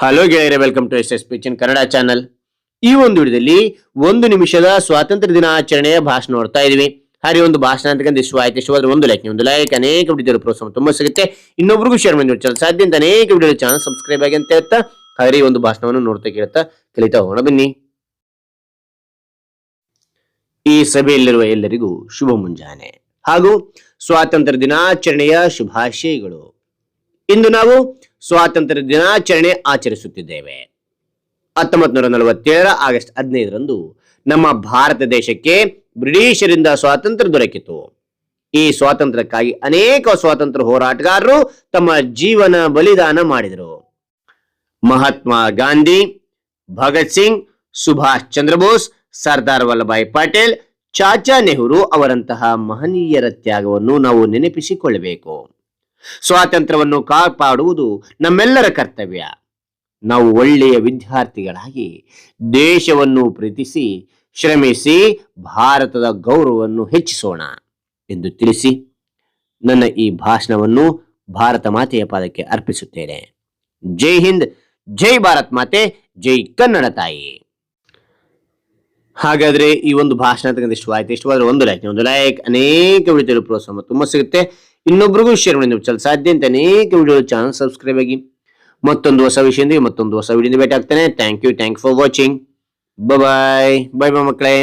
Hello ಗೆಳೆಯರೆ welcome to S S ಪಿಚಿನ್ Kannada channel ಈ ಒಂದು ವಿಡಿಯೋದಲ್ಲಿ ಒಂದು ನಿಮಿಷದ ಸ್ವಾತಂತ್ರ್ಯ ದಿನಾಚರಣೆಯ ಭಾಷಣ ನೋಡ್ತಾ ಇದೀವಿ ಹರಿ ಒಂದು ಭಾಷಣ ಅಂತ ಇಷ್ಟ ಆಯ್ತು ಇಷ್ಟವಾದ್ರೆ ಒಂದು ಲೈಕ್ ಒಂದು ಲೈಕ್ ಅನೇಕ ವಿಡಿಯೋ ಪ್ರೋತ್ಸಾಹ ತುಂಬಾ ಸಿಗುತ್ತೆ. ಇನ್ನೊಬ್ರಿಗೂ ಶೇರ್ ಮಾಡಿ ಚಾನಲ್ ಸಾಧ್ಯ ಅನೇಕ ವಿಡಿಯೋ ಚಾನಲ್ ಸಬ್ಸ್ಕ್ರೈಬ್ ಆಗಿ ಅಂತ ಹೇಳ್ತಾ ಹರಿ ಒಂದು ಭಾಷಣವನ್ನು ನೋಡ್ತಾ ಕೇಳ್ತಾ ಕಲಿತಾ ಹೋಗೋಣ ಬನ್ನಿ. ಈ ಸಭೆಯಲ್ಲಿರುವ ಎಲ್ಲರಿಗೂ ಶುಭ ಮುಂಜಾನೆ. ಹಾಗೂ ಸ್ವಾತಂತ್ರ್ಯ ದಿನಾಚರಣೆಯ ಶುಭಾಶಯಗಳು. ಇಂದು ನಾವು ಸ್ವಾತಂತ್ರ್ಯ ದಿನಾಚರಣೆ ಆಚರಿಸುತ್ತಿದ್ದೇವೆ. ಹತ್ತೊಂಬತ್ತು ನೂರ ನಲವತ್ತೇಳರ ಆಗಸ್ಟ್ ಹದಿನೈದರಂದು ನಮ್ಮ ಭಾರತ ದೇಶಕ್ಕೆ ಬ್ರಿಟಿಷರಿಂದ ಸ್ವಾತಂತ್ರ್ಯ ದೊರಕಿತು. ಈ ಸ್ವಾತಂತ್ರ್ಯಕ್ಕಾಗಿ ಅನೇಕ ಸ್ವಾತಂತ್ರ್ಯ ಹೋರಾಟಗಾರರು ತಮ್ಮ ಜೀವನ ಬಲಿದಾನ ಮಾಡಿದರು. ಮಹಾತ್ಮ ಗಾಂಧಿ, ಭಗತ್ ಸಿಂಗ್, ಸುಭಾಷ್ ಚಂದ್ರ ಬೋಸ್, ಸರ್ದಾರ್ ವಲ್ಲಭಾಯ್ ಪಟೇಲ್, ಚಾಚಾ ನೆಹರು ಅವರಂತಹ ಮಹನೀಯರ ತ್ಯಾಗವನ್ನು ನಾವು ನೆನಪಿಸಿಕೊಳ್ಳಬೇಕು. ಸ್ವಾತಂತ್ರ್ಯವನ್ನು ಕಾಪಾಡುವುದು ನಮ್ಮೆಲ್ಲರ ಕರ್ತವ್ಯ. ನಾವು ಒಳ್ಳೆಯ ವಿದ್ಯಾರ್ಥಿಗಳಾಗಿ ದೇಶವನ್ನು ಪ್ರೀತಿಸಿ ಶ್ರಮಿಸಿ ಭಾರತದ ಗೌರವವನ್ನು ಹೆಚ್ಚಿಸೋಣ ಎಂದು ತಿಳಿಸಿ ನನ್ನ ಈ ಭಾಷಣವನ್ನು ಭಾರತ ಮಾತೆಯ ಪಾದಕ್ಕೆ ಅರ್ಪಿಸುತ್ತೇನೆ. ಜೈ ಹಿಂದ್, ಜೈ ಭಾರತ್ ಮಾತೆ, ಜೈ ಕನ್ನಡ ತಾಯಿ. ಹಾಗಾದ್ರೆ ಈ ಒಂದು ಭಾಷಣ ತಗೊಂಡು ಇಷ್ಟವಾಯ್ತು. ಇಷ್ಟವಾದ್ರೆ ಒಂದು ಲೈಕ್ ಒಂದು ಲೈಕ್ ಅನೇಕ ವಿಡಿಯೋ ಪ್ರೋತ್ಸಾಹ ತುಂಬಾ ಸಿಗುತ್ತೆ. ಇನ್ನೊಬ್ರಿಗೂ ಶೇರ್ ಮಾಡಿ ನೀವು ಚಲ ಸಾಧ್ಯ ಅಂತ ಅನೇಕ ವಿಡಿಯೋ ಚಾನಲ್ ಸಬ್ಸ್ಕ್ರೈಬ್ ಆಗಿ. ಮತ್ತೊಂದು ಹೊಸ ವಿಷಯದಿಂದ ಮತ್ತೊಂದು ಹೊಸ ವಿಡಿಯೋ ಭೇಟಿ ಆಗ್ತಾನೆ. Thank you thank for watching bye bye bye ಮಕ್ಕಳೇ.